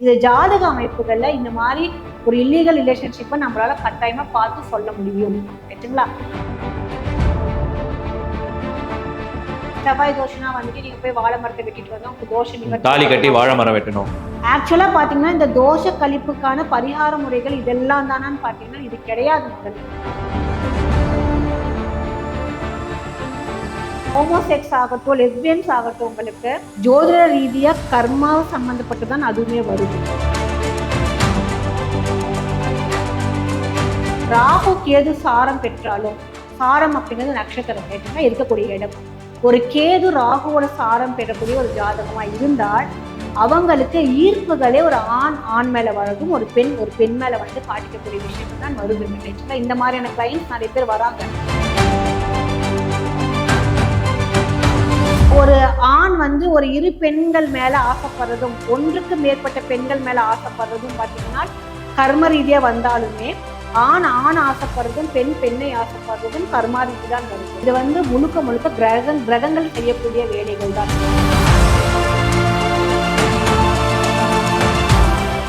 இது ஜாதக அமைப்புகள்ல இந்த மாதிரி ஒரு இல்லீகல் ரிலேஷன்ஷிப்பை நம்மளால கட்டாயமா பார்த்து சொல்ல முடியும். ரைட்டுங்களா செவ்வாய் தோஷம்னா வந்துட்டு நீங்க போய் வாழை மரத்தை வெட்டிட்டு வந்தா உங்க தோஷம் தாலி கட்டி வாழை மரம் வெட்டணும். ஆக்சுவலா பாத்தீங்கன்னா இந்த தோஷ கழிப்புக்கான பரிகார முறைகள் இதெல்லாம் தானான்னு பாத்தீங்கன்னா இது கிடையாது முதல்ல ஹோமோசெக்ஸ் ஆகட்டும் லெஸ்பியன்ஸ் ஆகட்டும் உங்களுக்கு ஜோதிட ரீதியாக கர்மா சம்மந்தப்பட்டு தான் அதுவுமே வருது. ராகு கேது சாரம் பெற்றாலும் சாரம் அப்படிங்கிறது நட்சத்திரம் கேட்டுன்னா இருக்கக்கூடிய இடம். ஒரு கேது ராகுவோட சாரம் பெறக்கூடிய ஒரு ஜாதகமாக இருந்தால் அவங்களுக்கு ஈர்ப்புகளே ஒரு ஆண் ஆண் மேலே வரதும் ஒரு பெண் ஒரு பெண் மேலே வந்து காட்டிக்கக்கூடிய விஷயங்கள் தான் வருது. இந்த மாதிரியான கிளைண்ட்ஸ் நிறைய பேர் வராங்க. ஒரு ஆண் வந்து ஒரு இரு பெண்கள் மேல ஆசைப்படுறதும் ஒன்றுக்கு மேற்பட்ட பெண்கள் மேல ஆசைப்படுறதும் பார்த்தீங்கன்னா கர்ம ரீதியா வந்தாலுமே ஆண் ஆண் ஆசைப்படுறதும் பெண் பெண்ணை ஆசைப்படுறதும் கர்மா ரீதி தான் வருது இது வந்து முழுக்க முழுக்க கிரக கிரகங்கள் செய்யக்கூடிய வேலைகள் தான்.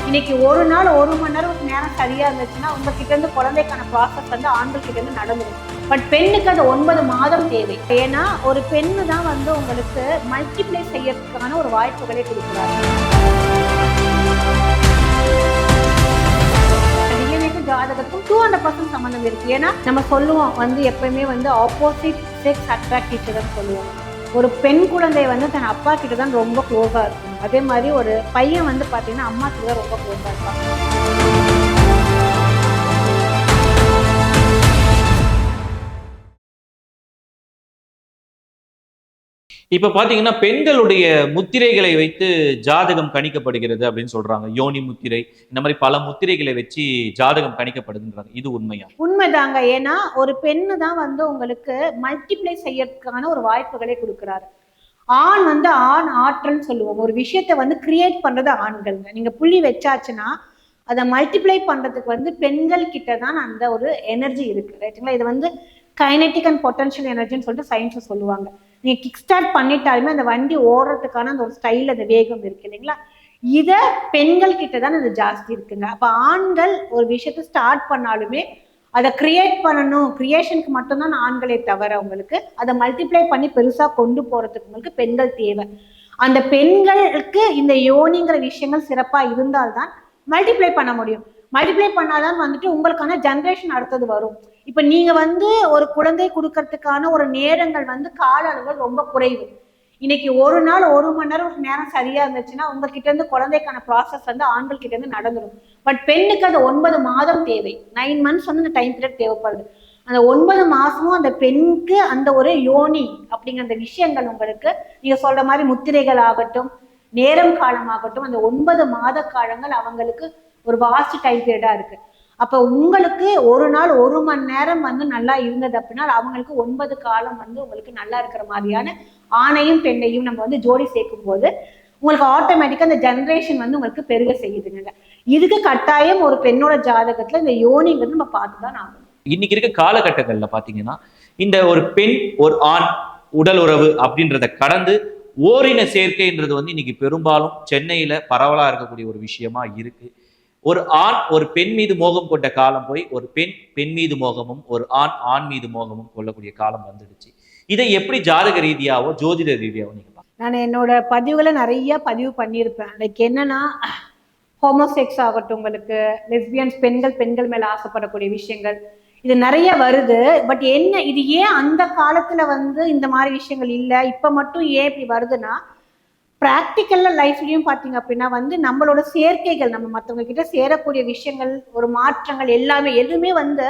இன்னைக்கு ஒரு நாள் ஒரு மணி நேரம் நேரம் சரியா இருந்துச்சுன்னா உங்ககிட்ட இருந்து குழந்தைக்கான ப்ராசஸ் வந்து ஆண்கள் கிட்ட இருந்து நடந்துடும் பட் பெண்ணுக்கு அது ஒன்பது மாதம் தேவை. ஏன்னா ஒரு பெண்ணு தான் வந்து உங்களுக்கு மல்டிப்ளை செய்யறதுக்கான ஒரு வாய்ப்புகளை கொடுக்குறாங்க ஜாதகத்துக்கும் டூ ஹண்ட்ரட் பர்சன்ட் சம்மந்தம் இருக்கு. ஏன்னா நம்ம சொல்லுவோம் வந்து எப்பயுமே வந்து ஆப்போசிட் செக்ஸ் அட்ராக்ட் டீச்சர்னு சொல்லுவோம். ஒரு பெண் குழந்தை வந்து தன் அப்பா கிட்ட தான் ரொம்ப க்ளோஸா இருக்கும். அதே மாதிரி ஒரு பையன் வந்து பாத்தீங்கன்னா அம்மா கிட்ட தான் ரொம்ப க்ளோஸா இருப்பாங்க இப்ப பாத்தீங்கன்னா பெண்களுடைய முத்திரைகளை வைத்து ஜாதகம் கணிக்கப்படுகிறது அப்படின்னு சொல்றாங்க. யோனி முத்திரை இந்த மாதிரி பல முத்திரைகளை வச்சு ஜாதகம் கணிக்கப்படுதுன்றாங்க. இது உண்மையா? உண்மைதாங்க. ஏன்னா ஒரு பெண்ணு தான் வந்து உங்களுக்கு மல்டிப்ளை செய்யறதுக்கான ஒரு வாய்ப்புகளை கொடுக்குறாரு. ஆண் வந்து ஆண் ஆற்றல்னு சொல்லுவோம். ஒரு விஷயத்த வந்து கிரியேட் பண்றது ஆண்கள்ங்க. நீங்க புள்ளி வச்சாச்சுன்னா அதை மல்டிப்ளை பண்றதுக்கு வந்து பெண்கள் கிட்ட தான் அந்த ஒரு எனர்ஜி இருக்கு. ரைட்டுங்களா இது வந்து கைனட்டிக் அண்ட் பொட்டன்ஷியல் எனர்ஜின்னு சொல்லிட்டு சயின்ஸை சொல்லுவாங்க. நீங்கள் கிக் ஸ்டார்ட் பண்ணிட்டாலுமே அந்த வண்டி ஓடுறதுக்கான அந்த ஒரு ஸ்டைல் அந்த வேகம் இருக்கு இல்லைங்களா? இதை பெண்கள் கிட்ட தான் அது ஜாஸ்தி இருக்குங்க. அப்போ ஆண்கள் ஒரு விஷயத்த ஸ்டார்ட் பண்ணாலுமே அதை கிரியேட் பண்ணணும். கிரியேஷனுக்கு மட்டும்தான் ஆண்களே தவிர உங்களுக்கு அதை மல்டிப்ளை பண்ணி பெருசாக கொண்டு போகிறதுக்கு உங்களுக்கு பெண்கள் தேவை. அந்த பெண்களுக்கு இந்த யோனிங்கிற விஷயங்கள் சிறப்பாக இருந்தால்தான் மல்டிப்ளை பண்ண முடியும். மல்டிப்ளை பண்ணாதான் வந்துட்டு உங்களுக்கான ஜென்ரேஷன் அடுத்தது வரும். இப்ப நீங்க வந்து ஒரு குழந்தை கொடுக்கறதுக்கான ஒரு நேரங்கள் வந்து கால அளவுகள் ரொம்ப குறைவு. இன்னைக்கு ஒரு நாள் ஒரு மணி நேரம் ஒரு நேரம் சரியா இருந்துச்சுன்னா உங்ககிட்ட இருந்து குழந்தைக்கான ப்ராசஸ் வந்து ஆண்கள் கிட்ட இருந்து நடந்துடும் பட் பெண்ணுக்கு அது ஒன்பது மாதம் தேவை. நைன் மந்த்ஸ் வந்து அந்த டைம் பீரியட் தேவைப்படுது. அந்த ஒன்பது மாசமும் அந்த பெண்ணுக்கு அந்த ஒரு யோனி அப்படிங்கிற அந்த விஷயங்கள் உங்களுக்கு நீங்க சொல்ற மாதிரி முத்திரைகள் ஆகட்டும் நேரம் காலமாகட்டும் அந்த ஒன்பது மாத காலங்கள் அவங்களுக்கு ஒரு வாஸ்ட் டைம் பீரியடாக இருக்குது அப்போ உங்களுக்கு ஒரு நாள் ஒரு மணி நேரம் வந்து நல்லா இருந்தது அப்படின்னா அவங்களுக்கு ஒன்பது காலம் வந்து உங்களுக்கு நல்லா இருக்கிற மாதிரியான ஆணையும் பெண்ணையும் நம்ம வந்து ஜோடி சேர்க்கும் போது உங்களுக்கு ஆட்டோமேட்டிக்காக அந்த ஜென்ரேஷன் வந்து உங்களுக்கு பெருக செய்யுதுங்க. இதுக்கு கட்டாயம் ஒரு பெண்ணோட ஜாதகத்தில் இந்த யோனிங்கிறது நம்ம பார்த்துதான் ஆகும் இன்னைக்கு இருக்க காலகட்டங்களில் பார்த்தீங்கன்னா இந்த ஒரு பெண் ஒரு ஆண் உடல் உறவு அப்படின்றத கடந்து ஓரின சேர்க்கைன்றது வந்து இன்னைக்கு பெரும்பாலும் சென்னையில் பரவலாக இருக்கக்கூடிய ஒரு விஷயமா இருக்குது ஒரு ஆண் ஒரு பெண் மீது மோகம் கொண்ட காலம் போய் ஒரு பெண் பெண் மீது மோகமும் ஒரு ஆண் ஆண் மீது மோகமும் கொள்ளக்கூடிய காலம் வந்துடுச்சு. இதை எப்படி ஜாதக ரீதியாவோ ஜோதிட ரீதியாவோ நீங்க நான் என்னோட பதிவுகளை நிறைய பதிவு பண்ணியிருப்பேன். லைக் என்னன்னா ஹோமோசெக்ஸ் ஆகட்டும் உங்களுக்கு லெஸ்பியன்ஸ் பெண்கள் பெண்கள் மேல ஆசைப்படக்கூடிய விஷயங்கள் இது நிறைய வருது. பட் என்ன இது ஏன் அந்த காலத்துல வந்து இந்த மாதிரி விஷயங்கள் இல்லை? இப்ப மட்டும் ஏன் இப்படி வருதுன்னா ப்ராக்டிக்கலில் லைஃப்லையும் பார்த்தீங்க அப்படின்னா வந்து நம்மளோட சேர்க்கைகள் நம்ம மற்றவங்க கிட்ட சேரக்கூடிய விஷயங்கள் ஒரு மாற்றங்கள் எல்லாமே எதுவுமே வந்து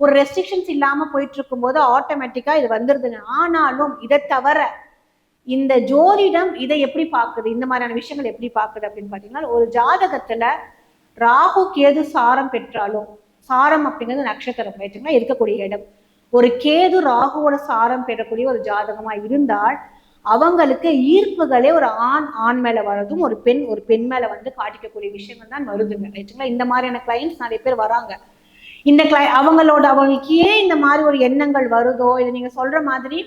ஒரு ரெஸ்ட்ரிக்ஷன்ஸ் இல்லாமல் போயிட்டு இருக்கும்போது ஆட்டோமேட்டிக்காக இது வந்துருதுங்க. ஆனாலும் இதை தவிர இந்த ஜோதிடம் இதை எப்படி பார்க்குது? இந்த மாதிரியான விஷயங்கள் எப்படி பார்க்குது அப்படின்னு பார்த்தீங்கன்னா ஒரு ஜாதகத்தில் ராகு கேது சாரம் பெற்றாலும் சாரம் அப்படிங்கிறது நட்சத்திரம் ரைட்டுங்களா இருக்கக்கூடிய இடம். ஒரு கேது ராகுவோட சாரம் பெறக்கூடிய ஒரு ஜாதகமாக இருந்தால் அவங்களுக்கு ஈர்ப்புகளே ஒரு ஆண் ஆண் மேல வர்றதும் ஒரு பெண் ஒரு பெண் மேல வந்து காட்டிக்கக்கூடிய விஷயங்கள் தான் வருதுங்க. ரைட்டுங்களா? இந்த மாதிரியான கிளைண்ட்ஸ் நிறைய பேர் வராங்க. இந்த கிளை அவங்களோட அவங்களுக்கு ஏன் இந்த மாதிரி ஒரு எண்ணங்கள் வருதோ? இதை நீங்க சொல்ற மாதிரி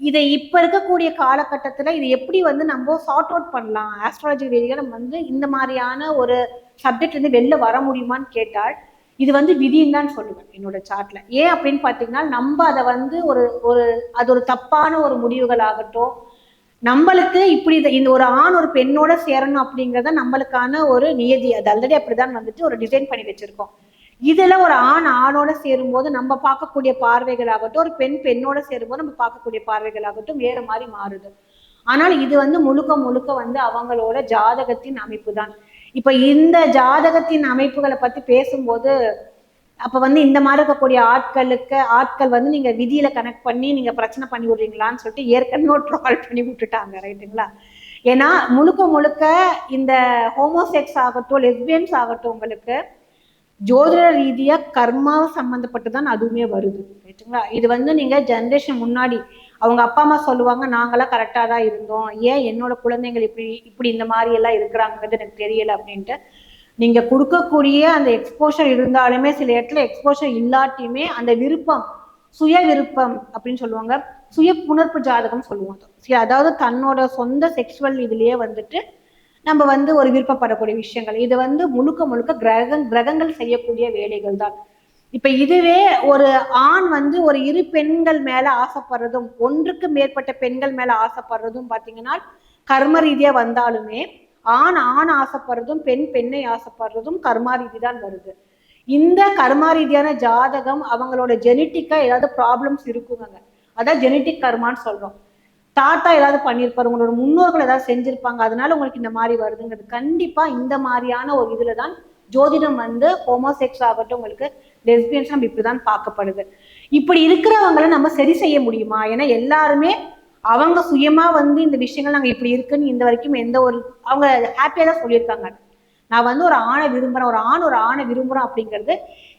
இதை இப்ப இருக்கக்கூடிய காலகட்டத்துல இதை எப்படி வந்து நம்ம சார்ட் அவுட் பண்ணலாம்? ஆஸ்ட்ராலஜி ரீதியாக நம்ம வந்து இந்த மாதிரியான ஒரு சப்ஜெக்ட் வந்து வெளில வர முடியுமான்னு கேட்டால் இது வந்து விதின்னு தான் சொல்லுவேன் என்னோட சார்ட்ல ஏன் அப்படின்னு பார்த்தீங்கன்னா நம்ம அதை வந்து ஒரு ஒரு அது ஒரு தப்பான ஒரு முடிவுகள் ஆகட்டும். நம்மளுக்கு இப்படி இந்த ஒரு ஆண் ஒரு பெண்ணோட சேரணும் அப்படிங்கறத நம்மளுக்கான ஒரு நியதி. அது ஆல்ரெடி அப்படிதான் வந்துட்டு ஒரு டிசைன் பண்ணி வச்சிருக்கோம். இதுல ஒரு ஆண் ஆணோட சேரும்போது நம்ம பார்க்கக்கூடிய பார்வைகள் ஆகட்டும் ஒரு பெண் பெண்ணோட சேரும்போது நம்ம பார்க்கக்கூடிய பார்வைகள் ஆகட்டும் வேற மாதிரி மாறுது. ஆனால் இது வந்து முழுக்க முழுக்க வந்து அவங்களோட ஜாதகத்தின் அமைப்பு தான் இப்ப இந்த ஜாதகத்தின் அமைப்புகளை பத்தி பேசும்போது அப்ப வந்து இந்த மாதிரி இருக்கக்கூடிய ஆட்களுக்கு ஆட்கள் வந்து நீங்க விதியில கனெக்ட் பண்ணி நீங்க பிரச்சனை பண்ணி விடுறீங்களான்னு சொல்லிட்டு ஏற்கனவே ட்ரால் பண்ணி விட்டுட்டாங்க ரைட்டுங்களா? ஏன்னா முழுக்க முழுக்க இந்த ஹோமோசெக்ஸ் ஆகட்டும் லெஸ்பியன்ஸ் ஆகட்டும் உங்களுக்கு ஜோதிட ரீதியா கர்மா சம்பந்தப்பட்டு தான் அதுவுமே வருது ரைட்டுங்களா? இது வந்து நீங்க ஜென்ரேஷன் முன்னாடி அவங்க அப்பா அம்மா சொல்லுவாங்க நாங்களாம் கரெக்டாக தான் இருந்தோம். ஏன் என்னோட குழந்தைகள் இப்படி இப்படி இந்த மாதிரி எல்லாம் இருக்கிறாங்கிறது எனக்கு தெரியல அப்படின்ட்டு. நீங்க கொடுக்கக்கூடிய அந்த எக்ஸ்போஷர் இருந்தாலுமே சில இடத்துல எக்ஸ்போஷர் இல்லாட்டியுமே அந்த விருப்பம் சுய விருப்பம் அப்படின்னு சொல்லுவாங்க சுய புணர்ப்பு ஜாதகம் சொல்லுவாங்க அதாவது தன்னோட சொந்த செக்ஷுவல் இதுலயே வந்துட்டு நம்ம வந்து ஒரு விருப்பப்படக்கூடிய விஷயங்கள். இது வந்து முழுக்க முழுக்க கிரக கிரகங்கள் செய்யக்கூடிய வேலைகள் தான். இப்ப இதுவே ஒரு ஆண் வந்து ஒரு இரு பெண்கள் மேல ஆசைப்படுறதும் ஒன்றுக்கு மேற்பட்ட பெண்கள் மேல ஆசைப்படுறதும் பாத்தீங்கன்னா கர்ம ரீதியா வந்தாலுமே ஆண் ஆண் ஆசைப்படுறதும் பெண் பெண்ணை ஆசைப்படுறதும் கர்மா ரீதி தான் வருது. இந்த கர்மா ரீதியான ஜாதகம் அவங்களோட ஜெனட்டிக்கா ஏதாவது ப்ராப்ளம்ஸ் இருக்குங்க அதான் ஜெனட்டிக் கர்மான்னு சொல்றோம். தாத்தா ஏதாவது பண்ணியிருப்பாரு உங்களோட முன்னோர்கள் ஏதாவது செஞ்சிருப்பாங்க அதனால உங்களுக்கு இந்த மாதிரி வருதுங்கிறது. கண்டிப்பா இந்த மாதிரியான ஒரு இதுல தான் ஜோதிடம் வந்து ஹோமோசெக்ஸ் ஆகட்டும் உங்களுக்கு லெஸ்பியன்ஸ் நம்ம இப்படிதான் பார்க்கப்படுது. இப்படி இருக்கிறவங்கள நம்ம சரி செய்ய முடியுமா? ஏன்னா எல்லாருமே அவங்க சுயமா வந்து இந்த விஷயங்கள் நாங்க இப்படி இருக்குன்னு இந்த வரைக்கும் எந்த ஒரு அவங்க ஹாப்பியா தான் சொல்லியிருக்காங்க. நான் வந்து ஒரு ஆணை விரும்புறேன் ஒரு ஆண் ஒரு ஆணை விரும்புறோம் அப்படிங்கிறது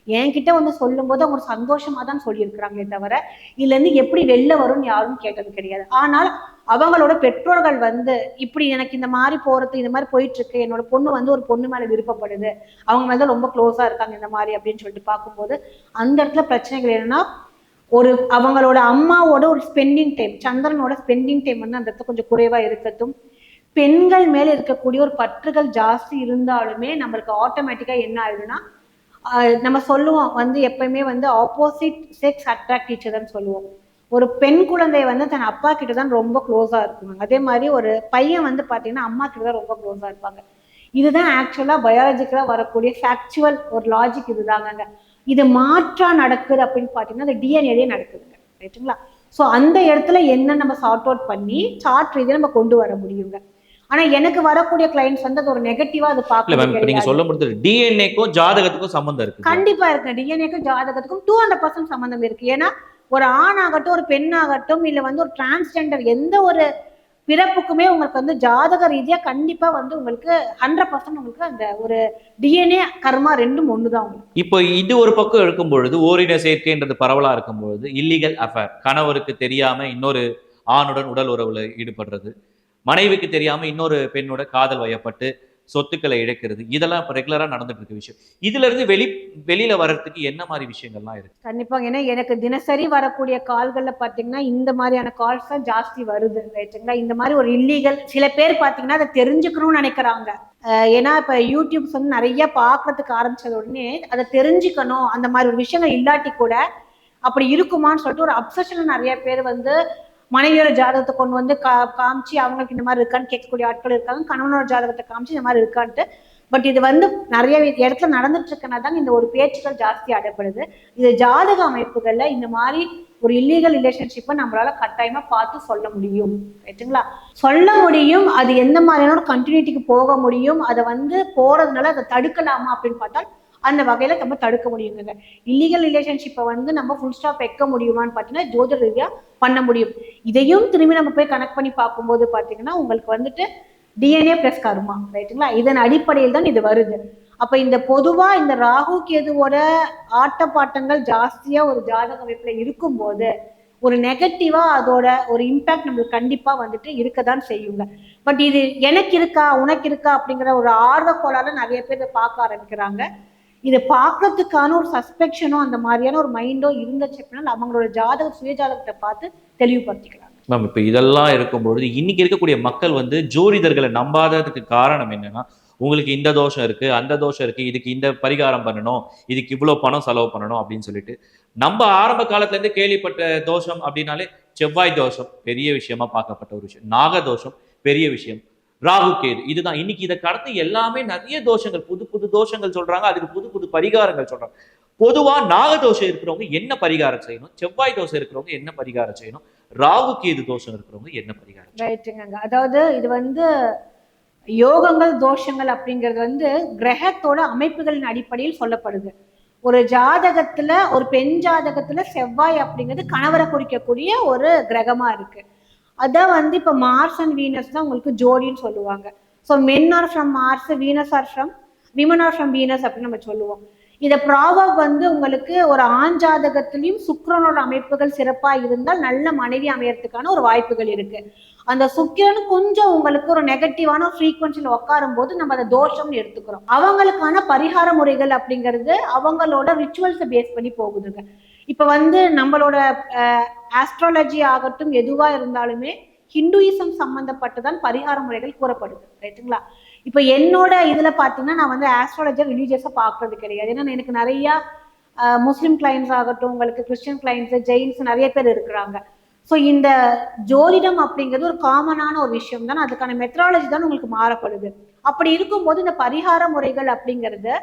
என்கிட்ட வந்து சொல்லும்போது அவங்க ஒரு சந்தோஷமா தான் சொல்லியிருக்கிறாங்களே தவிர இதுலேருந்து எப்படி வெளில வரும்னு யாரும் கேட்டது கிடையாது. ஆனால் அவங்களோட பெற்றோர்கள் வந்து இப்படி எனக்கு இந்த மாதிரி போறது இந்த மாதிரி போயிட்டு இருக்கு என்னோட பொண்ணு வந்து ஒரு பொண்ணு மேல விருப்பப்படுது அவங்க மேல ரொம்ப க்ளோஸா இருக்காங்க இந்த மாதிரி அப்படின்னு சொல்லிட்டு பார்க்கும்போது அந்த இடத்துல பிரச்சனைகள் என்னன்னா ஒரு அவங்களோட அம்மாவோட ஒரு ஸ்பெண்டிங் டைம் சந்திரனோட ஸ்பெண்டிங் டைம் வந்து அந்த இடத்துல கொஞ்சம் குறைவா இருக்கட்டும். பெண்கள் மேல இருக்கக்கூடிய ஒரு பற்றுகள் ஜாஸ்தி இருந்தாலுமே நம்மளுக்கு ஆட்டோமேட்டிக்கா என்ன ஆயிடுதுன்னா நம்ம சொல்லுவோம் வந்து எப்பயுமே வந்து ஆப்போசிட் செக்ஸ் அட்ராக்ட் டீச்சர்னு சொல்லுவோம். ஒரு பெண் குழந்தை வந்து தன் அப்பா கிட்ட தான் ரொம்ப க்ளோஸாக இருக்குங்க அதே மாதிரி ஒரு பையன் வந்து பார்த்தீங்கன்னா அம்மா கிட்ட தான் ரொம்ப க்ளோஸாக இருப்பாங்க. இதுதான் ஆக்சுவலாக பயாலஜிக்கலாக வரக்கூடிய ஃபேக்சுவல் ஒரு லாஜிக் இதுதாங்க இது மாற்றா நடக்குது அப்படின்னு பார்த்தீங்கன்னா அது டிஎன்ஏலே நடக்குதுங்க. ரைட்டுங்களா ஸோ அந்த இடத்துல என்ன நம்ம சார்ட் அவுட் பண்ணி சார்ட் ரீதியா நம்ம கொண்டு வர முடியுங்க. ஆனா எனக்கு வரக்கூடிய கிளைண்ட்ஸ் வந்து அது ஒரு நெகட்டிவா அது இப்ப நீங்க. சொல்ல முடியாது டிஎன்ஏக்கும் ஜாதகத்துக்கும் சம்பந்தம் இருக்கு கண்டிப்பா இருக்கு. டிஎன்ஏக்கும் ஜாதகத்துக்கும் டூ ஹண்ட்ரட் பர்சன்ட் சம்பந்தம் இருக்கு. ஏன்னா ஒரு ஆணாகட்டும் ஒரு பெண்ணாகட்டும் இல்ல வந்து ஒரு டிரான்ஸ்ஜெண்டர் எந்த ஒரு பிறப்புக்குமே உங்களுக்கு வந்து ஜாதக ரீதியா கண்டிப்பா வந்து உங்களுக்கு ஹண்ட்ரட் பர்சன்ட் உங்களுக்கு அந்த ஒரு டிஎன்ஏ கர்மா ரெண்டும் ஒண்ணுதான் உங்களுக்கு. இப்போ இது ஒரு பக்கம் இருக்கும் பொழுது ஓரின சேர்க்கைன்றது பரவலா இருக்கும் பொழுது இல்லீகல் அஃபேர் கணவருக்கு தெரியாம இன்னொரு ஆணுடன் உடல் உறவுல ஈடுபடுறது மனைவிக்கு தெரியாம இன்னொரு பெண்ணோட காதல் வயப்பட்டு சொத்துக்களை இழக்கிறது. இதெல்லாம் இப்ப ரெகுலரா நடந்துட்டு இருக்க விஷயம். இதுல இருந்து வெளி வெளியில வர்றதுக்கு என்ன மாதிரி விஷயங்கள்லாம் இருக்கு? கண்டிப்பாங்க. ஏன்னா எனக்கு தினசரி வரக்கூடிய கால்கள்ல பாத்தீங்கன்னா இந்த மாதிரியான கால்ஸ் தான் ஜாஸ்தி வருது ரைட்டுங்களா இந்த மாதிரி ஒரு இல்லீகல் சில பேர் பாத்தீங்கன்னா அதை தெரிஞ்சுக்கணும்னு நினைக்கிறாங்க. ஏன்னா இப்ப யூடியூப்ஸ் வந்து நிறைய பாக்குறதுக்கு ஆரம்பிச்சது உடனே அதை தெரிஞ்சுக்கணும். அந்த மாதிரி ஒரு விஷயங்கள் இல்லாட்டி கூட அப்படி இருக்குமான்னு சொல்லிட்டு ஒரு அப்சஷன் நிறைய பேர் வந்து மனைவியோட ஜாதகத்தை கொண்டு வந்து கா காமிச்சு அவங்களுக்கு இந்த மாதிரி இருக்கான்னு கேட்கக்கூடிய ஆட்கள் இருக்காங்க. கணவனோட ஜாதகத்தை காமிச்சு இந்த மாதிரி இருக்கான்ட்டு. பட் இது வந்து நிறைய இடத்துல நடந்துட்டு இருக்கனாதாங்க இந்த ஒரு பேச்சுகள் ஜாஸ்தி அடைப்படுது இது ஜாதக அமைப்புகள்ல இந்த மாதிரி ஒரு இல்லீகல் ரிலேஷன்ஷிப்பை நம்மளால கட்டாயமா பார்த்து சொல்ல முடியும். ரைட்டுங்களா சொல்ல முடியும் அது எந்த மாதிரியான ஒரு கண்டினியூட்டிக்கு போக முடியும் அதை வந்து போறதுனால அதை தடுக்கலாமா அப்படின்னு பார்த்தால் அந்த வகையில் நம்ம தடுக்க முடியுங்க இல்லீகல் ரிலேஷன்ஷிப்பை வந்து நம்ம ஃபுல் ஸ்டாப் வைக்க முடியுமான்னு பார்த்தீங்கன்னா ஜோதிட ரீதியாக பண்ண முடியும். இதையும் திரும்பி நம்ம போய் கனெக்ட் பண்ணி பார்க்கும்போது பார்த்தீங்கன்னா உங்களுக்கு வந்துட்டு டிஎன்ஏ ப்ளஸ் கருமா ரைட்டுங்களா இதன் அடிப்படையில் தான் இது வருது. அப்போ இந்த பொதுவாக இந்த ராகு கேதுவோட ஆட்டப்பாட்டங்கள் ஜாஸ்தியாக ஒரு ஜாதக அமைப்பில் இருக்கும்போது ஒரு நெகட்டிவாக அதோட ஒரு இம்பேக்ட் நம்மளுக்கு கண்டிப்பாக வந்துட்டு இருக்க தான் செய்யுங்க. பட் இது எனக்கு இருக்கா உனக்கு இருக்கா அப்படிங்கிற ஒரு ஆர்வக்கோளால நிறைய பேர் இதை பார்க்க ஆரம்பிக்கிறாங்க. இதை பார்க்கறதுக்கான ஒரு சஸ்பெக்ஷனோ அந்த மாதிரியான ஒரு மைண்டோ இருந்துச்சு அப்படின்னா அவங்களோட ஜாதக சுயஜாதகத்தை பார்த்து தெளிவுபடுத்திக்கிறாங்க. மேம் இப்போ இதெல்லாம் இருக்கும்பொழுது இன்னைக்கு இருக்கக்கூடிய மக்கள் வந்து ஜோதிடர்களை நம்பாததுக்கு காரணம் என்னன்னா உங்களுக்கு இந்த தோஷம் இருக்கு அந்த தோஷம் இருக்கு இதுக்கு இந்த பரிகாரம் பண்ணணும் இதுக்கு இவ்வளோ பணம் செலவு பண்ணணும் அப்படின்னு சொல்லிட்டு நம்ம ஆரம்ப காலத்துலேருந்து கேள்விப்பட்ட தோஷம் அப்படின்னாலே செவ்வாய் தோஷம் பெரிய விஷயமா பார்க்கப்பட்ட ஒரு விஷயம். நாக தோஷம் பெரிய விஷயம். ராகு கேது. இதுதான். இன்னைக்கு இதை கடந்து எல்லாமே நிறைய தோஷங்கள் புது புது தோஷங்கள் சொல்றாங்க. அதுக்கு புது புது பரிகாரங்கள் சொல்றாங்க. பொதுவா நாக தோஷம் இருக்கிறவங்க என்ன பரிகாரம் செய்யணும்? செவ்வாய் தோஷம் இருக்கிறவங்க என்ன பரிகாரம் செய்யணும்? ராகு கேது தோஷம் இருக்கிறவங்க என்ன பரிகாரம் ரைட்டுங்க அதாவது இது வந்து யோகங்கள் தோஷங்கள் அப்படிங்கிறது வந்து கிரகத்தோட அமைப்புகளின் அடிப்படையில் சொல்லப்படுது. ஒரு ஜாதகத்துல ஒரு பெண் ஜாதகத்துல செவ்வாய் அப்படிங்கிறது கணவரை குறிக்கக்கூடிய ஒரு கிரகமா இருக்கு. அதான் வந்து இப்போ மார்ஸ் அண்ட் வீனஸ் தான் உங்களுக்கு ஜோடின்னு சொல்லுவாங்க. So men are from Mars Venus are from women are from Venus அப்படின்னு நம்ம சொல்லுவோம். இதை ப்ராவப் வந்து உங்களுக்கு ஒரு ஆஞ்சாதகத்திலையும் சுக்கரனோட சுக்கிரனோட அமைப்புகள் சிறப்பாக இருந்தால் நல்ல மனைவி அமையறதுக்கான ஒரு வாய்ப்புகள் இருக்கு. அந்த சுக்கிரன் கொஞ்சம் உங்களுக்கு ஒரு நெகட்டிவான ஃப்ரீக்வன்சியில் உட்காரும் போது நம்ம அதை தோஷம்னு எடுத்துக்கிறோம். அவங்களுக்கான பரிகார முறைகள் அப்படிங்கிறது அவங்களோட ரிச்சுவல்ஸை பேஸ் பண்ணி போகுதுங்க. இப்ப வந்து நம்மளோட ஆஸ்ட்ராலஜி ஆகட்டும் எதுவா இருந்தாலுமே ஹிந்துயிசம் சம்பந்தப்பட்டுதான் பரிகார முறைகள் கூறப்படுது. ரைட்டுங்களா? இப்போ என்னோட இதுல பாத்தீங்கன்னா நான் வந்து ஆஸ்ட்ராலஜியா ரிலீஜியஸா பாக்குறது கிடையாது. ஏன்னா எனக்கு நிறைய முஸ்லிம் கிளைண்ட்ஸ் ஆகட்டும் உங்களுக்கு கிறிஸ்டியன் கிளைண்ட்ஸ் ஜெயின்ஸ் நிறைய பேர் இருக்கிறாங்க. ஸோ இந்த ஜோதிடம் அப்படிங்கிறது ஒரு காமனான ஒரு விஷயம் தான். அதுக்கான மெத்ராலஜி தான் உங்களுக்கு மாறப்படுது. அப்படி இருக்கும்போது இந்த பரிகார முறைகள் அப்படிங்கிறது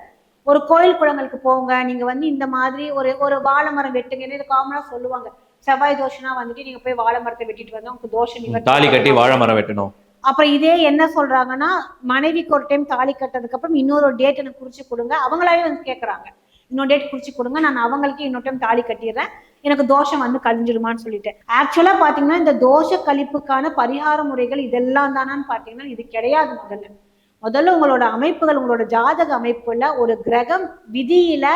ஒரு கோயில் குளங்களுக்கு போங்க நீங்க வந்து இந்த மாதிரி ஒரு ஒரு வாழை மரம் வெட்டுங்கன்னு இது காமனா சொல்லுவாங்க. செவ்வாய் தோஷனா வந்துட்டு நீங்க போய் வாழை மரத்தை வெட்டிட்டு வந்தா உங்களுக்கு தோஷம் தாலி கட்டி. வாழை மரம் வெட்டணும். அப்புறம் இதே என்ன சொல்றாங்கன்னா மனைவிக்கு ஒரு டைம் தாலி கட்டதுக்கு அப்புறம் இன்னொரு டேட் எனக்கு குறிச்சு கொடுங்க அவங்களாவே வந்து கேக்குறாங்க. இன்னொரு டேட் குறிச்சு கொடுங்க நான் அவங்களுக்கு இன்னொரு டைம் தாலி கட்டிடுறேன் எனக்கு தோஷம் வந்து கழிஞ்சிடுமான்னு சொல்லிட்டு. ஆக்சுவலா பாத்தீங்கன்னா இந்த தோஷ கழிப்புக்கான பரிகார முறைகள் இதெல்லாம் தானான்னு பாத்தீங்கன்னா இது கிடையாது முதல்ல. முதல்ல உங்களோட அமைப்புகள் உங்களோட ஜாதக அமைப்புல ஒரு கிரகம் விதியில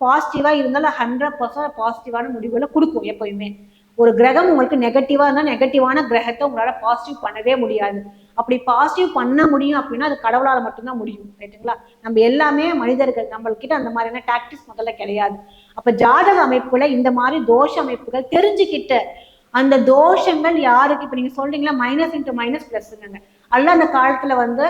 பாசிட்டிவா இருந்தாலும் ஹண்ட்ரட் பர்சன்ட் பாசிட்டிவான முடிவுகளை கொடுக்கும் எப்பயுமே. ஒரு கிரகம் உங்களுக்கு நெகட்டிவா இருந்தால் நெகட்டிவான கிரகத்தை உங்களால பாசிட்டிவ் பண்ணவே முடியாது. அப்படி பாசிட்டிவ் பண்ண முடியும் அப்படின்னா அது கடவுளால மட்டும்தான் முடியும் ரைட்டுங்களா நம்ம எல்லாமே மனிதர்கள் நம்மள்கிட்ட அந்த மாதிரியான டாக்டிஸ் முதல்ல கிடையாது. அப்ப ஜாதக அமைப்புல இந்த மாதிரி தோஷ அமைப்புகள் தெரிஞ்சுக்கிட்டு அந்த தோஷங்கள் யாருக்கு? இப்ப நீங்க சொல்றீங்களா மைனஸ் இன்ட்டு மைனஸ் பிளஸ்ங்க அல்ல அந்த காலத்துல வந்து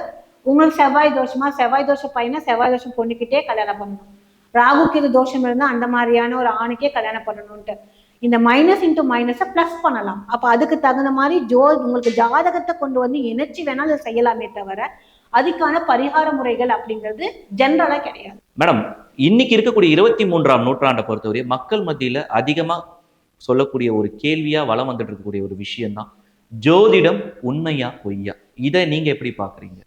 உங்களுக்கு செவ்வாய் தோஷமா? செவ்வாய் தோஷ பையனை செவ்வாய் தோஷம் பொண்ணுக்கிட்டே கல்யாணம் பண்ணணும். ராகுக்கு இது தோஷம் இருந்தால் அந்த மாதிரியான ஒரு ஆணுக்கே கல்யாணம் பண்ணணும்ட்டு இந்த மைனஸ் இன்ட்டு மைனஸை ப்ளஸ் பண்ணலாம். அப்போ அதுக்கு தகுந்த மாதிரி ஜோ உங்களுக்கு ஜாதகத்தை கொண்டு வந்து இணைச்சி வேணாலும் அதை செய்யலாமே தவிர அதுக்கான பரிகார முறைகள் அப்படிங்கிறது ஜென்ரலா கிடையாது. மேடம் இன்னைக்கு இருக்கக்கூடிய இருபத்தி மூன்றாம் நூற்றாண்டை பொறுத்தவரை மக்கள் மத்தியில அதிகமா சொல்லக்கூடிய ஒரு கேள்வியா வளம் வந்துட்டு இருக்கக்கூடிய ஒரு விஷயம் தான் ஜோதிடம் உண்மையா பொய்யா? இதை நீங்க எப்படி பாக்குறீங்க?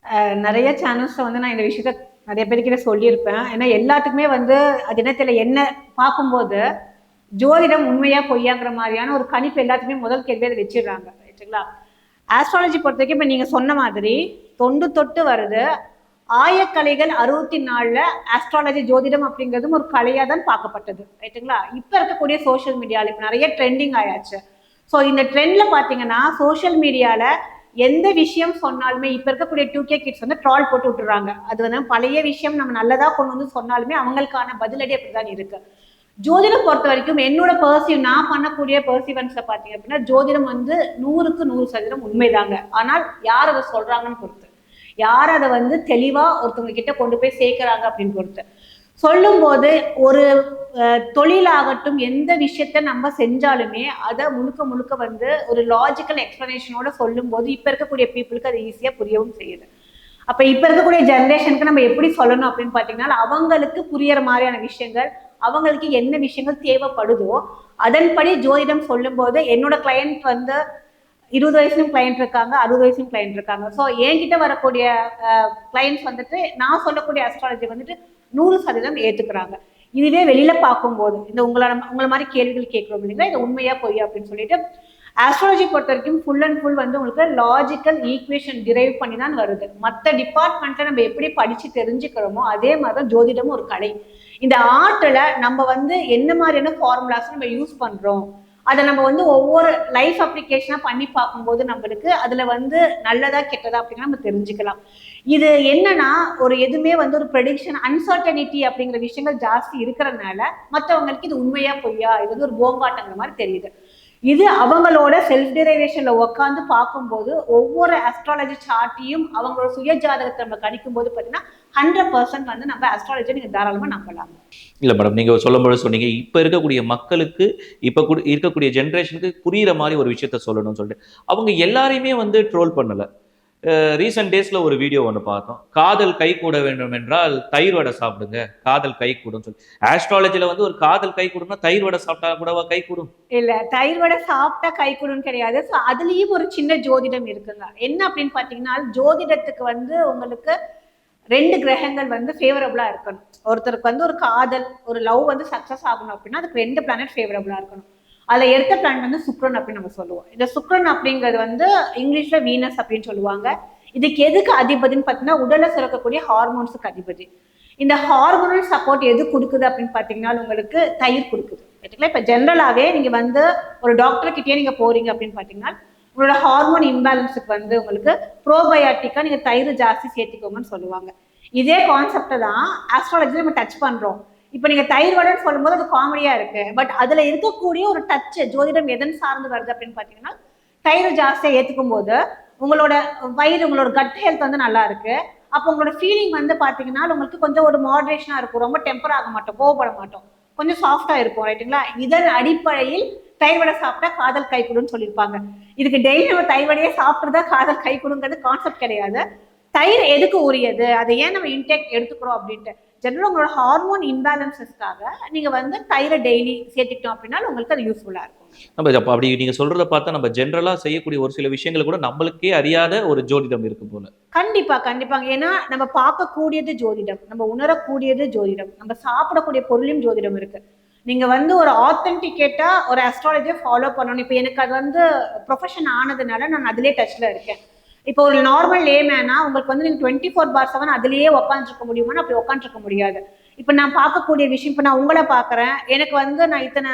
நிறைய சேனல்ஸ்ல வந்து நான் இந்த விஷயத்த நிறைய பேருக்கிட்ட சொல்லியிருப்பேன். ஏன்னா எல்லாத்துக்குமே வந்து தினத்தில் என்ன பார்க்கும்போது ஜோதிடம் உண்மையா பொய்யாங்கிற மாதிரியான ஒரு கணிப்பு எல்லாத்துக்குமே முதல் கேள்வி அதை வச்சிடுறாங்க ரைட்டுங்களா ஆஸ்ட்ராலஜி பொறுத்த வரைக்கும் இப்போ நீங்கள் சொன்ன மாதிரி தொண்டு தொட்டு வருது. ஆயக்கலைகள் அறுபத்தி நாலில் ஆஸ்ட்ராலஜி ஜோதிடம் அப்படிங்கிறதும் ஒரு கலையாக தான் பார்க்கப்பட்டது ரைட்டுங்களா இப்போ இருக்கக்கூடிய சோஷியல் மீடியாவில் இப்போ நிறைய ட்ரெண்டிங் ஆயாச்சு. ஸோ இந்த ட்ரெண்டில் பார்த்தீங்கன்னா சோஷியல் மீடியாவில் எந்த விஷயம் சொன்னாலுமே இப்போ இருக்கக்கூடிய டூ கே கிட்ஸ் வந்து ட்ரால் போட்டு விட்டுறாங்க. அது வந்து பழைய விஷயம் நம்ம நல்லதா கொண்டு வந்து சொன்னாலுமே அவங்களுக்கான பதிலடி அப்படிதான் இருக்கு. ஜோதிடம் பொறுத்த வரைக்கும் என்னோட பர்சிவ் நான் பண்ணக்கூடிய பர்சீவன்ஸ்ல பாத்தீங்க அப்படின்னா ஜோதிடம் வந்து நூறுக்கு நூறு சதவீதம் உண்மைதாங்க. ஆனால் யார் அதை சொல்றாங்கன்னு பொறுத்து. யார் அதை வந்து தெளிவா ஒருத்தவங்க கிட்ட கொண்டு போய் சேர்க்கிறாங்க அப்படின்னு பொறுத்து. சொல்லும்போது ஒரு அஹ், தொழிலாகட்டும் எந்த விஷயத்த நம்ம செஞ்சாலுமே அதை முழுக்க முழுக்க வந்து ஒரு லாஜிக்கல் எக்ஸ்பிளனேஷனோட சொல்லும்போது இப்ப இருக்கக்கூடிய பீப்புளுக்கு அது ஈஸியா புரியவும் செய்யுது. அப்ப இப்ப இருக்கக்கூடிய ஜென்ரேஷனுக்கு நம்ம எப்படி சொல்லணும் அப்படின்னு பார்த்தீங்கன்னா அவங்களுக்கு புரியற மாதிரியான விஷயங்கள் அவங்களுக்கு என்ன விஷயங்கள் தேவைப்படுதோ அதன்படி ஜோதிடம் சொல்லும்போது என்னோட கிளையண்ட் வந்து இருபது வயசுலையும் கிளைண்ட் இருக்காங்க அறுபது வயசுலையும் கிளைண்ட் இருக்காங்க. ஸோ என்கிட்ட வரக்கூடிய கிளைண்ட்ஸ் வந்துட்டு நான் சொல்லக்கூடிய அஸ்ட்ராலஜி வந்துட்டு நூறு சதவீதம் ஏற்றுக்கிறாங்க இதுவே வெளியில பார்க்கும்போது இந்த உங்களோட உங்களை மாதிரி கேள்விகள் கேட்குறோம் இல்லைங்களா? இது உண்மையா பொய்யா அப்படின்னு சொல்லிட்டு ஆஸ்ட்ராலஜி பொறுத்த வரைக்கும் ஃபுல் அண்ட் ஃபுல் வந்து உங்களுக்கு லாஜிக்கல் ஈக்குவேஷன் டிரைவ் பண்ணி தான் வருது மற்ற டிபார்ட்மெண்ட்டை நம்ம எப்படி படித்து தெரிஞ்சுக்கிறோமோ அதே மாதிரி தான் ஜோதிடமும் ஒரு கலை. இந்த ஆர்ட்டில் நம்ம வந்து என்ன மாதிரியான ஃபார்முலாஸ் நம்ம யூஸ் பண்ணுறோம் அதை நம்ம வந்து ஒவ்வொரு லைஃப் அப்ளிகேஷனாக பண்ணி பார்க்கும்போது நம்மளுக்கு அதில் வந்து நல்லதா கெட்டதா அப்படின்னு நம்ம தெரிஞ்சுக்கலாம். இது என்னன்னா ஒரு எதுவுமே வந்து ஒரு ப்ரெடிக்ஷன் அன்சர்டனிட்டி அப்படிங்கிற விஷயங்கள் ஜாஸ்தி இருக்கிறதுனால மற்றவங்களுக்கு இது உண்மையா பொய்யா இது வந்து ஒரு போங்காட்டங்கிற மாதிரி தெரியுது. இது அவங்களோட செல்ஃப் டிரைவேஷன்ல உட்காந்து பார்க்கும்போது ஒவ்வொரு அஸ்ட்ராலஜி சார்ட்டையும் அவங்களோட சுய ஜாதகத்தை நம்ம கணிக்கும் போது பார்த்தீங்கன்னா ஹண்ட்ரட் பர்சன்ட் வந்து நம்ம அஸ்ட்ராலஜி நீங்கள் தாராளமாக நம்பலாம். இல்லை மேடம் நீங்கள் சொல்லும்போது சொன்னீங்க இப்போ இருக்கக்கூடிய மக்களுக்கு இப்போ கூ- இருக்கக்கூடிய ஜென்ரேஷனுக்கு புரிகிற மாதிரி ஒரு விஷயத்த சொல்லணும்னு சொல்லிட்டு. அவங்க எல்லாரையுமே வந்து ட்ரோல் பண்ணலை. ரீசெண்ட் டேஸில் ஒரு வீடியோ ஒன்று பார்த்தோம். காதல் கை கூட வேண்டும் என்றால் தயிர் வடை சாப்பிடுங்க காதல் கை கூடும் சொல்லி. ஆஸ்ட்ராலஜியில் வந்து ஒரு காதல் கை கூடும்னா தயிர் வடை சாப்பிட்டா கூடவா கை கூடும்? இல்லை தயிர் வடை சாப்பிட்டா கை கொடுன்னு கிடையாது. ஸோ அதுலேயும் ஒரு சின்ன ஜோதிடம் இருக்குங்க. என்ன அப்படின்னு பார்த்தீங்கன்னா ஜோதிடத்துக்கு வந்து உங்களுக்கு ரெண்டு கிரகங்கள் வந்து ஃபேவரபுளாக இருக்கணும். ஒருத்தருக்கு வந்து ஒரு காதல் ஒரு லவ் வந்து சக்ஸஸ் ஆகணும் அப்படின்னா அதுக்கு ரெண்டு பிளானட் ஃபேவரபுளாக இருக்கணும். அதில் எடுத்த பிளானட் வந்து சுக்ரன் அப்படின்னு நம்ம சொல்லுவோம். இந்த சுக்ரன் அப்படிங்கிறது வந்து இங்கிலீஷில் வீனஸ் அப்படின்னு சொல்லுவாங்க. இதுக்கு எதுக்கு அதிபதின்னு பார்த்தீங்கன்னா உடலை சுரக்கக்கூடிய ஹார்மோன்ஸுக்கு அதிபதி. இந்த ஹார்மோனல் சப்போர்ட் எது கொடுக்குது அப்படின்னு பார்த்தீங்கன்னா உங்களுக்கு தயிர் கொடுக்குது. இப்போ ஜென்ரலாகவே நீங்கள் வந்து ஒரு டாக்டர்கிட்டயே நீங்கள் போறீங்க அப்படின்னு பார்த்தீங்கன்னா உங்களோட ஹார்மோன் இம்பேலன்ஸுக்கு வந்து உங்களுக்கு ப்ரோபயாட்டிக்காக நீங்கள் தயிர் ஜாஸ்தி சேர்த்துக்கோங்கன்னு சொல்லுவாங்க. இதே கான்செப்டை தான் ஆஸ்ட்ராலஜியில் நம்ம டச் பண்ணுறோம் இப்போ நீங்கள் தயிர் வடைன்னு சொல்லும்போது அது காமெடியாக இருக்கு. பட் அதில் இருக்கக்கூடிய ஒரு டச் ஜோதிடம் எதன் சார்ந்து வருது அப்படின்னு பார்த்தீங்கன்னா தயிர் ஜாஸ்தியாக ஏற்றுக்கும் போது உங்களோட வயிறு உங்களோட கட் ஹெல்த் வந்து நல்லா இருக்கு. அப்போ உங்களோட ஃபீலிங் வந்து பார்த்தீங்கன்னா உங்களுக்கு கொஞ்சம் ஒரு மாட்ரேஷனாக இருக்கும். ரொம்ப டெம்பர் ஆக மாட்டோம் கோவப்பட மாட்டோம். கொஞ்சம் சாஃப்டாக இருக்கும் ரைட்டுங்களா இதன் அடிப்படையில் தயிர் வடை சாப்பிட்டா காதல் கைக்குடுன்னு சொல்லியிருப்பாங்க. இதுக்கு டெய்லி நம்ம தயிர் வடையே சாப்பிட்றதா காதல் கை கொடுங்கிறது கான்செப்ட் கிடையாது. தயிர் எதுக்கு உரியது அதை ஏன் நம்ம இன்டேக் எடுத்துக்கிறோம் அப்படின்ட்டு. ஜெனரல் உங்களோட ஹார்மோன் இம்பேலன்சஸ்க்காக நீங்க வந்து தயிரை டெய்லி சேர்த்துக்கிட்டோம் அப்படின்னா உங்களுக்கு அது யூஸ்ஃபுல்லா இருக்கும். நம்ம அப்ப அப்படி நீங்க சொல்றத பார்த்தா நம்ம ஜென்ரலா செய்யக்கூடிய ஒரு சில விஷயங்கள் கூட நம்மளுக்கே அறியாத ஒரு ஜோதிடம் இருக்கு போல. கண்டிப்பா கண்டிப்பாங்க. ஏன்னா நம்ம பார்க்கக்கூடியது ஜோதிடம் நம்ம உணரக்கூடியது ஜோதிடம் நம்ம சாப்பிடக்கூடிய பொருளையும் ஜோதிடம் இருக்கு. நீங்கள் வந்து ஒரு ஆத்தென்டிகேட்டா ஒரு அஸ்ட்ராலஜியை ஃபாலோ பண்ணணும். இப்போ எனக்கு அது வந்து ப்ரொஃபஷன் ஆனதுனால நான் அதிலே டச்சில் இருக்கேன். இப்போ ஒரு நார்மல் லேமேனா உங்களுக்கு வந்து நீங்கள் டுவெண்ட்டி ஃபோர் பார் செவன் அதுலேயே உட்காந்துருக்க முடியுமா அப்படி உட்காந்துருக்க முடியாது. இப்போ நான் பார்க்கக்கூடிய விஷயம் இப்போ நான் உங்களை பார்க்குறேன். எனக்கு வந்து நான் இத்தனை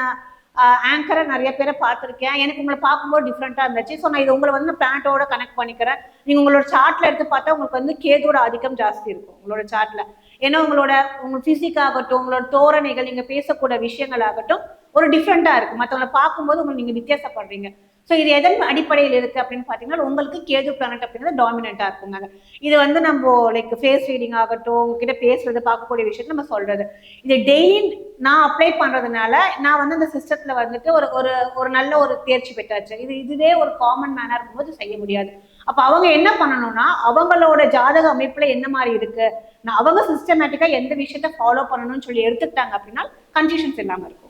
ஆங்கரை நிறைய பேரை பார்த்துருக்கேன். எனக்கு உங்களை பார்க்கும்போது டிஃப்ரெண்ட்டாக இருந்துச்சு. ஸோ நான் இது உங்களை வந்து பிளானட்டோட கனெக்ட் பண்ணிக்கிறேன். நீங்கள் உங்களோட சார்ட்டில் எடுத்து பார்த்தா உங்களுக்கு வந்து கேதோட ஆதிக்கம் ஜாஸ்தி இருக்கும். உங்களோட சார்ட்டில் ஏன்னா உங்களோட உங்க பிசிக் ஆகட்டும் உங்களோட தோரணைகள் நீங்க பேசக்கூடிய விஷயங்கள் ஆகட்டும் ஒரு டிஃப்ரெண்டா இருக்கும் மற்றவங்களை பார்க்கும்போது உங்களுக்கு நீங்க வித்தியாசப்படுறீங்க. ஸோ இது எதன் அடிப்படையில் இருக்கு அப்படின்னு பார்த்தீங்கன்னா உங்களுக்கு கேது பிளானட் அப்படிங்கிறது டாமினண்டா இருக்குங்க. இது வந்து நம்ம லைக் ஃபேஸ் ரீடிங் ஆகட்டும் உங்ககிட்ட பேசுறது பார்க்கக்கூடிய விஷயத்தை நம்ம சொல்றது. இது டெய்லி நான் அப்ளை பண்றதுனால நான் வந்து அந்த சிஸ்டத்துல வந்துட்டு ஒரு ஒரு ஒரு நல்ல ஒரு தேர்ச்சி பெற்றாச்சு. இது இதுவே ஒரு காமன் மேனா இருக்கும்போது செய்ய முடியாது. அப்போ அவங்க என்ன பண்ணணும்னா அவங்களோட ஜாதக அமைப்புல என்ன மாதிரி இருக்கு? அவங்க சிஸ்டமேட்டிக்கா எந்த விஷயத்த ஃபாலோ பண்ணணும்னு சொல்லி எடுத்துக்கிட்டாங்க அப்படின்னா கன்ஃபியூஷன்ஸ் இல்லாம இருக்கும்.